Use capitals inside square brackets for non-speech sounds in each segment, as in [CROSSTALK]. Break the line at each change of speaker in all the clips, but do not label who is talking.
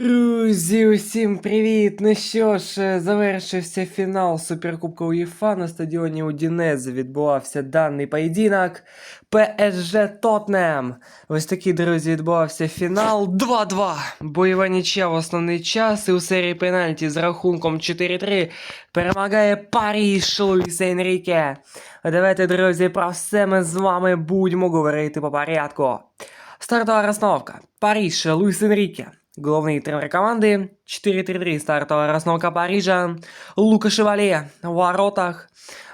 Друзі, усім привіт! Ну що ж, е, завершився фінал Суперкубка УЄФА на стадіоні Удінези. Відбувався даний поєдинок. ПСЖ Тотнем. Ось такий, друзі, відбувався фінал 2-2. Бойова нічия в основний час. І у серії пенальті з рахунком 4-3 перемагає Паріж Луїса Енріке. Давайте, друзі, про все ми з вами будемо говорити по порядку. Стартова розстановка. Париж, Луїс Енріке. Головний тренер команди 4-3-3 стартова розновка Парижа. Лука Шевале в воротах.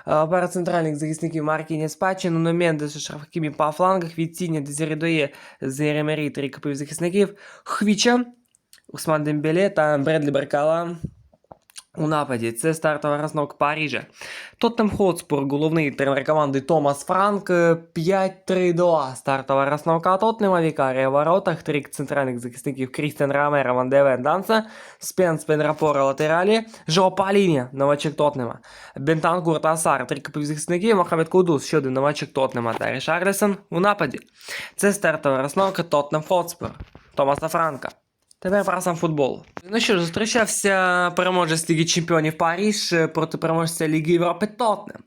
Е, Пара центральних захисників Маркінес Пачі, Нуно Мендес і Шрафхімі по флангах. Відціння Дезерідоє з Єремері, три копів захисників. Хвіча, Усман Дембеле та Бредлі Беркала у нападі. Це стартова розновка Парижа. Тоттем Хотспур, головний тренер команди Томас Франк. е, 5-3-2. Стартова розновка Тоттенема, Вікарія в воротах, три центральних захисників Крістен Рамера, Ван Девен Данса, Спенс Пенрапора латералі, Жо Паліні, новачок Тоттенема, Бентанкур та Асар, три копів захисників, Мохамед Кудус, ще один новачок Тоттенема та Рішарлісон у нападі. Це стартова розновка Тоттенем Хотспур, Томаса Франка. Тепер про сам футбол. Ну що ж, зустрічався переможець Ліги Чемпіонів Паріж е, проти переможця Ліги Європи Тотнем.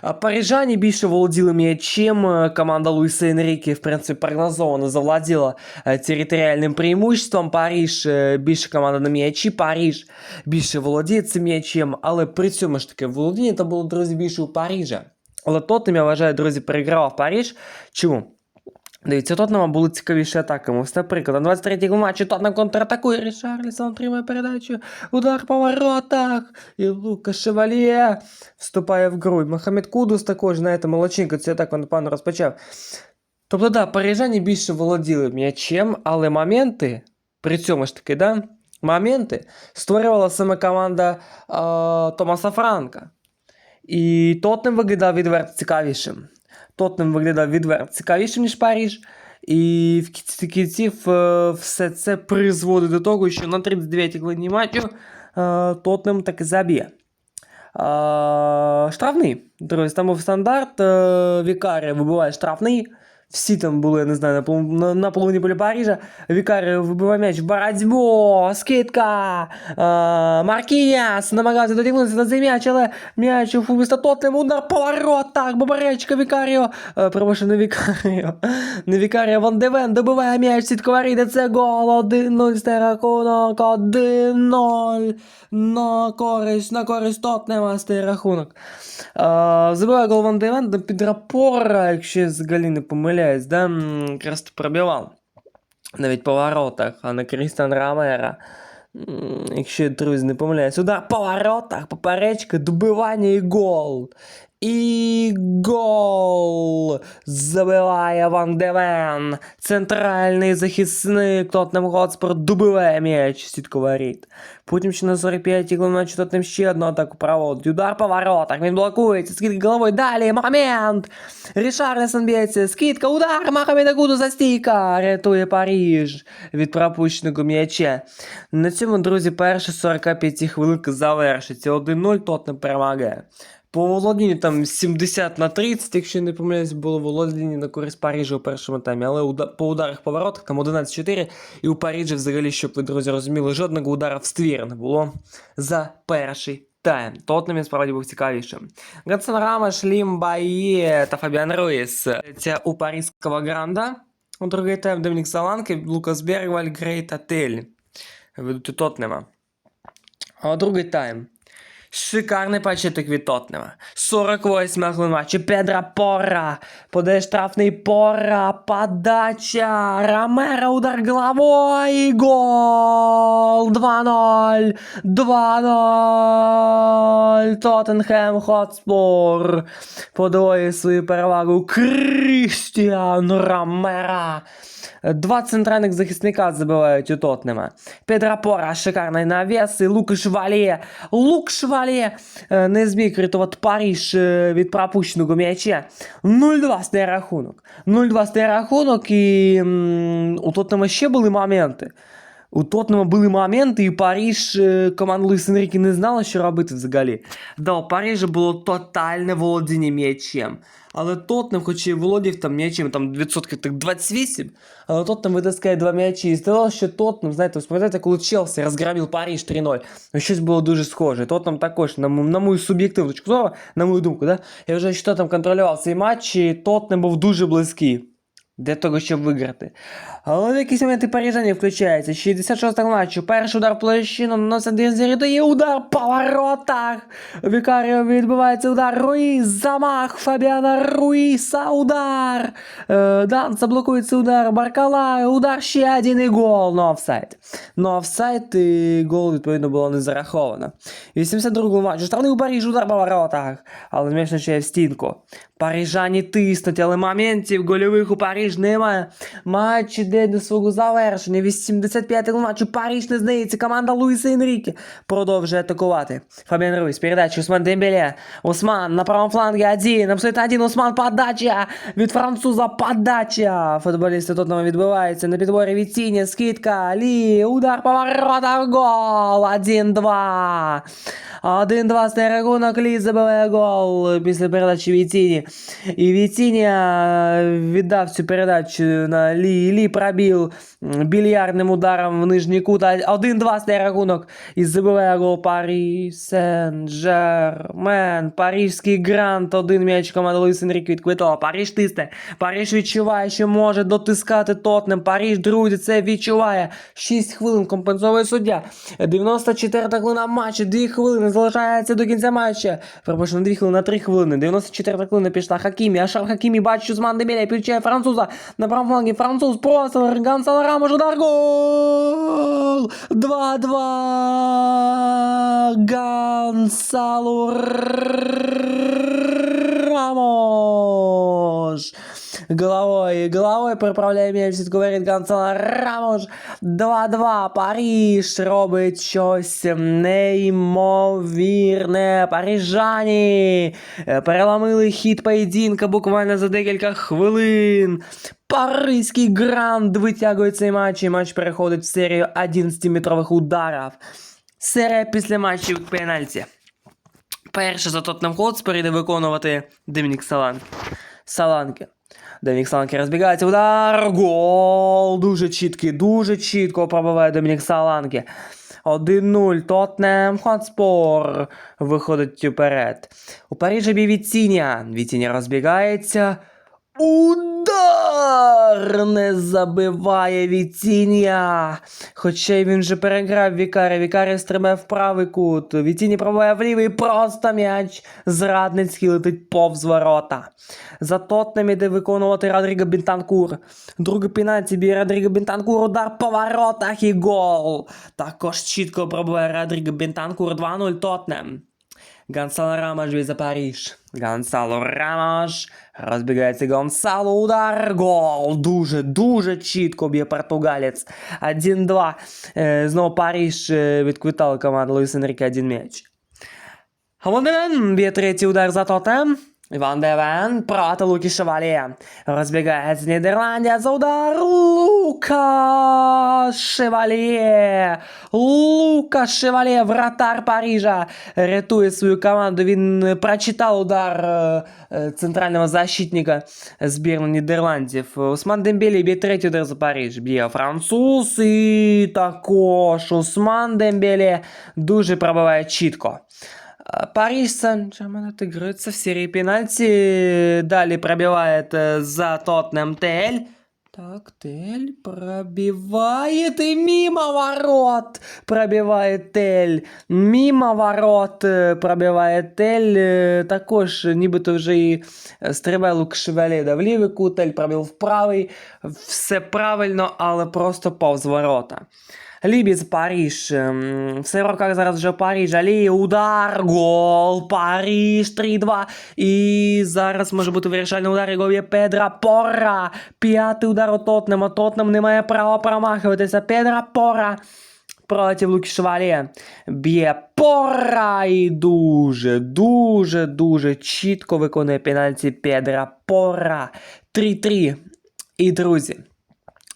А Парижані більше володіли м'ячем. е, Команда Луїса Енріки, в принципі, прогнозовано завладіла е, територіальним преимуществом. Париж більше команда на м'ячі. Париж більше володіє цим м'ячем, але при цьому ж таки володіння там було, друзі, більше у Парижа. Але Тоттем, я вважаю, друзі, перегравав Париж. Чому? Дивіться, Тотнема були цікавіші атаками. Ось, наприклад, на 23-й матчі Тотнем контратакує, Рішарлісон отримує передачу, удар по воротах, і Лука Шевальє вступає в гру. І Мохамед Кудус також, знаєте, молодчинка, цю атаку, напевно, розпочав. Тобто, да, парижані більше володіли м'ячем, але моменти, при цьому ж таки, да, моменти створювала саме команда е, Томаса Франка. І Тотнем виглядав відверто цікавішим. Тотнем виглядав відверто цікавішим, ніж Париж. І в кінці кінців е, все це призводить до того, що на 39-й хвилині матчу е, Тотнем таки заб'є. Е, штрафний. Друзі, там був стандарт. Вікарі вибиває штрафний. Всі там були, не знаю, на, на, на половині поля Парижа. Вікарія вибиває м'яч. Боротьбу, скидка. Е, Маркіяс намагався дотягнутися до цей м'яч, але м'яч у футболіста Тоттем, удар по воротах, Бабаречка Вікаріо. Е, Перепрошую, не Вікаріо. Не Вікаріо, Ван Девен добиває м'яч, сітковарі, де це гол, 1-0, стає рахунок, 1-0. На користь, на користь Тоттенема стає рахунок. Е, Забиває гол Ван Девен, до Підрапора, якщо взагалі не помиляюсь, да, м, якраз то пробивав. Навіть по воротах, а не Крістан Рамера. М, Якщо я, друзі, не помиляюсь. Удар по воротах, поперечка, добивання і гол. І гол забиває Ван Девен. Центральний захисник Тотнем Хотспор добиває м'яч сітку воріт. Потім ще на 45-й хвилині Тотнем ще одну атаку проводить. Удар по воротах, він блокується, скидка головою, далі, момент. Рішарлісон б'ється, скидка, удар, Мохамеда Гуду за стійка, рятує Париж від пропущеного м'яча. На цьому, друзі, перша 45 хвилинка завершиться. 1-0 Тотнем перемагає. По володінню там 70 на 30, якщо не помиляюсь, було володіння на користь Парижа у першому таймі, але по ударах по воротах там 11-4, і у Парижі взагалі, щоб ви, друзі, розуміли, жодного удара в ствір не було за перший тайм. Тотнем він справді був цікавішим. Гатсон Рамаш, Лім Бає та Фабіан Руїс. Це у паризького гранда. У другий тайм Домінік Саланки, Лукас Бергваль, Грей та Тель. Ведуть у Тотнема. А другий тайм. Шикарний початок від Тотнема. 48 хвилин матчу. Педра Пора. Подає штрафний Пора. Подача. Ромеро удар головою. Гол. 2-0. 2-0. Тоттенхем Хотспур. Подвоює свою перевагу. Крістіан Ромера. Два центральних захисника забивають у Тотнема. Педро Пора, шикарний навіс, і Лук Швалє. Лук Швалє е, не зміг рятувати Париж е, від пропущеного м'яча. 0-2 стає рахунок. 0-2 стає рахунок, і у Тотнема ще були моменти. У Тотнема були моменти, і Паріж, е, команда Луїс Енрікі не знала, що робити взагалі. Да, у Парижа було тотальне володіння м'ячем. Але Тотнем, хоч і володів там м'ячем, там відсотків так 28, але Тотнем витискає два м'ячі. І здавалося, що Тотнем, знаєте, пам'ятаєте, коли Челсі розгромив Париж 3-0, ну, щось було дуже схоже. Тотнем також, на, м- на мою суб'єктивну точку зору, на мою думку, да? я вже що там контролював цей матч, і Тотнем був дуже близький Для того, щоб виграти. Але в якісь моменти парижані включається. 66 матчу. Перший удар площину наносить Дезері, дає удар по воротах. Вікаріо відбувається удар Руїс, замах Фабіана Руїса, удар. Е, Данца блокується удар Баркала, удар ще один і гол, но офсайд. Но офсайд і гол, відповідно, було не зараховано. 82 матчу. Штрафний у Париж, удар по воротах. Але м'яч ще в стінку. Парижані тиснуть, але моментів гольових у Париж немає. Матч іде до свого завершення. 85-й матчу Париж не знається. Команда Луїса Енріке продовжує атакувати. Фабіан Руйс, передача Усман Дембеле. Усман на правому фланге один. Абсолютно один. Усман подача. Від француза подача. Футболісти Тотнема відбиваються. На підборі від Сіні. Скидка. Лі. Удар по воротах. Гол. 1-2. 1-2 стає рахунок, Лі забиває гол після передачі Віціні. І Віціні е, віддав цю передачу на Лі. Лі пробив більярдним ударом в нижній кут. 1-2 стає рахунок. І забиває гол Парі Сен-Жермен. Парижський грант. Один м'яч команда Луїс Енрік відквитала. Париж тисне. Париж відчуває, що може дотискати Тотнем. Париж, друзі, це відчуває. 6 хвилин компенсовує суддя. 94 хвилина матчу. 2 хвилини залишається до кінця матча. Пропущено 2 хвилини на 3 хвилини. 94 хвилина пішла Хакімі. Ашар Хакімі бачить Усман Демеля. Підключає француза. На правому флангі француз просто. Гонсало Рамос, удар. Гол! 2-2. Гансалу Рамош. Головой, головой приправляє м'яч, говорить Гонсало Рамош. 2-2. Париж робить щось неймовірне. Парижані переламили хід поєдинка буквально за декілька хвилин. Паризький гранд витягує цей матч, і матч переходить в серію 11-метрових ударів. Серія після матчів пенальті. Перше за Тоттенхем Хотспер іде виконувати Домінік Саланки. Саланки. Домінік Саланки розбігається. Удар! Гол! Дуже чіткий, дуже чітко пробиває Домінік Саланки. 1-0. Тотнем Хотспор виходить вперед. У Парижі бій Віціня. Віціня розбігається. Удар! Не забиває Віціня. Хоча й він же переграв Вікарі. Вікарі стрибає в правий кут. Віціні пробиває в лівий. Просто м'яч. Зрадницький летить повз ворота. За Тотнем іде виконувати Родріго Бентанкур. Другий пенальті б'є Родріго Бентанкур. Удар по воротах і гол. Також чітко пробиває Родріго Бентанкур. 2-0 Тотнем. Гонсало Рамаш за Париж. Гонсало Рамаш. Розбігається Гонсало. Удар. Гол. Дуже, дуже чітко б'є португалець. 1-2. Е, знову Париж е, відквитала команду Луїс Енріке один м'яч. Ван б'є третій удар за Тотем. Ван де Вен проти Луки Шевалє. Розбігається Нідерландія за удар. Лука Шевалє. Лука Шевалє, вратар Парижа, рятує свою команду. Він е, прочитав удар е, е, центрального защитника збірної Нідерландів. Осман Дембелі б'є третій удар за Париж. Б'є француз і також Осман Дембелі дуже пробиває чітко. А, Париж Сен-Жермен отыгрывается в серии пенальти. Далее пробивает э, за Тотнем Тель. Так, Тель пробивает и мимо ворот пробивает Тель. Мимо ворот е, пробиває Тель. Е, Також нібито вже і е, стрибає лук Шевеледа в лівий кут, Тель пробив в правий. Все правильно, але просто повз ворота. Лібіц Париж. Ем, в руках зараз вже Париж. Алі, удар, гол, Париж 3-2. І зараз може бути вирішальний удар. Його є Педра Пора. П'ятий удар у Тотнема. Тотнем не має права промахуватися. Педра Пора. Проти Луки Швалє. Б'є Пора і дуже, дуже, дуже чітко виконує пенальті Педра Пора. 3-3. І, друзі,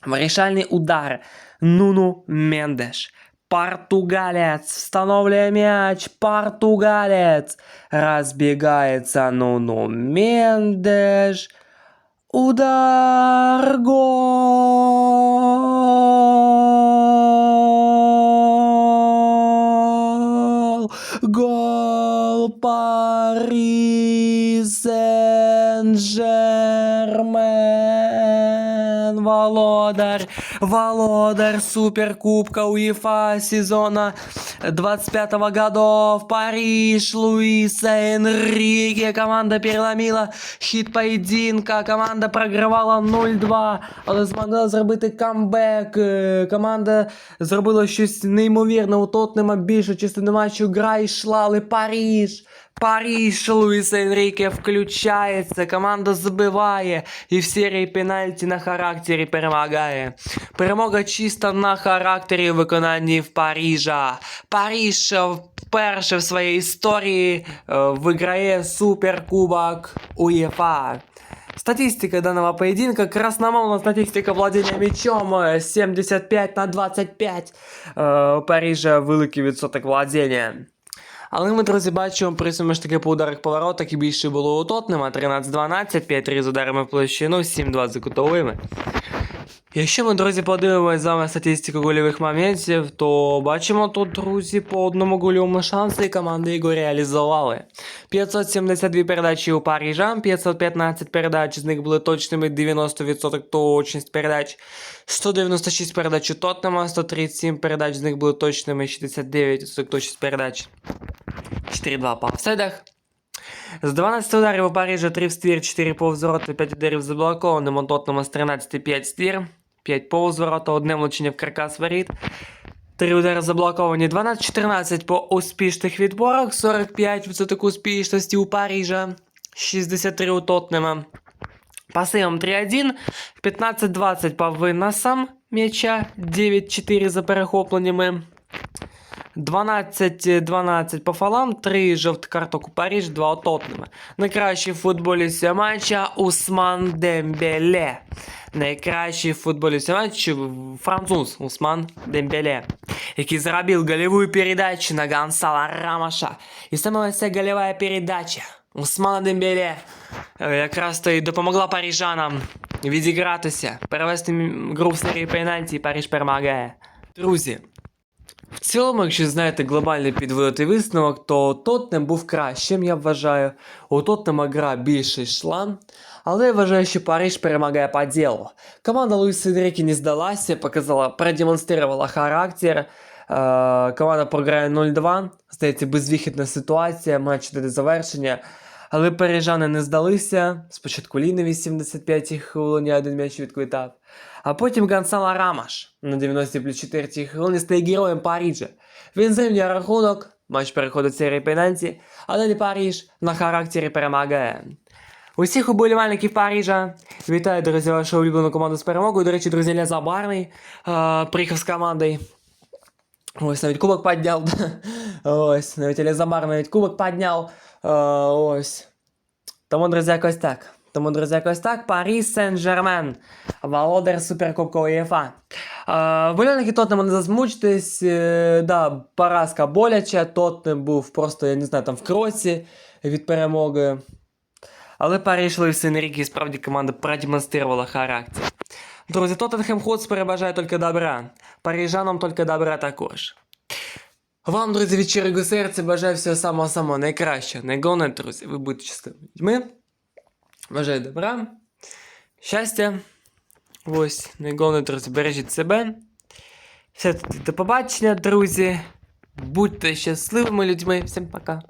Вирішальний удар Нуну Мендеш. Португалец, встановлює мяч, португалец. Разбегается Нуну Мендеш. Удар, гол! Гол Пари Сен-Жермен! Володар, Володар Суперкубка УЕФА сезона 25 годов. Париж, Луиса Энрике. Команда переломила хід поєдинка. Команда програвала 0-2, але змогла зробити камбек. Е, Команда зробила щось неймовірне у Тотнема більшу частину матчу. Гра йшла, але Париж. Париж Луїс Енріке включається, команда забиває і в серії пенальті на характері перемагає. Перемога чисто на характері в виконанні в Парижа. Париж е, вперше в своїй історії е, виграє суперкубок УЄФА. Статистика данного поединка. Красномовная статистика владения мячом э, 75 на 25. Е, У Парижа великий відсоток владіння. Але ми, друзі, бачимо при цьому ж таки по ударах поворотах і більше було у Тотнема 13-12, 5-3 з ударами в площину, 7-2 за кутовими. Якщо ми, друзі, подивимось з вами статистику гольових моментів, то бачимо тут, друзі, по одному гольовому шансу і команди його реалізували. 572 передачі у Парижа, 515 передач, з них були точними 90% точність передач, 196 передач у Тоттенема, 137 передач, з них були точними 69% точність передач. 4-2 по офсайдах. З 12 ударів у Парижа 3 в ствір, 4 повз ворота, 5 ударів заблокованим, у Тоттенема з 13 5 ствір, 5 повз ворота, одне влучення в каркас воріт. 3 удари заблоковані, 12-14 по успішних відборах, 45% успішності у Парижа, 63 у Тоттенема. По сейвам 3-1, 15-20 по виносам м'яча, 9-4 за перехопленнями. 12-12 по фалам, 3 жовтих карток у Париж, 2 у Тоттенема. Найкращий футболіст матча Усман Дембеле. Найкращий футболіст матчу француз Усман Дембеле, який зробив голевую передачу на Гонсала Рамаша. І саме ця голевая передача Усмана Дембеле е, якраз то і допомогла парижанам відігратися, перевести м- гру в серії пенальті, і Париж перемагає. Друзі, в цілому, якщо знаєте глобальний підводити висновок, то Тотнем був кращим, я вважаю. У Тотнема гра більше йшла. Але я вважаю, що Париж перемагає по ділу. Команда Луїса Енріке не здалася, показала, продемонструвала характер. Е, команда програє 0-2. Здається, безвихідна ситуація, матч до завершення. Але парижани не здалися. Спочатку Ліни 85-й хвилині один м'яч відквитав. А потім Гонсало Рамаш на 94-й хвилині стає героєм Парижа. Він зрівнює рахунок, матч переходить серії пенальті, а далі Париж на характері перемагає. Усіх уболівальників Парижа. Вітаю, друзі, вашу улюблену команду з перемогою. До речі, друзі, Ля Забарний е, приїхав з командою. Ось навіть кубок підняв. [LAUGHS] Ось, навіть Ля навіть кубок підняв. Е, ось. Тому, друзі, якось так. Тому, друзі, якось так. Паріс Сен-Жермен. Володар Суперкубка УЄФА. Е, Болівальники Тотнема не засмучтесь. Е, да, поразка боляча. Тотнем був просто, я не знаю, там в кроці від перемоги. Але Париж Луїс Енріке справді команда продемонструвала характер. Друзі, Тоттенхем Хотспер бажає тільки добра. Парижанам тільки добра також. Вам, друзі, від щирого серця бажаю всього самого самого найкращого. Найголовне, друзі, ви будьте щасливими людьми. Бажаю добра, щастя. Ось, найголовне, друзі, бережіть себе. Все до побачення, друзі. Будьте щасливими людьми. Всім пока.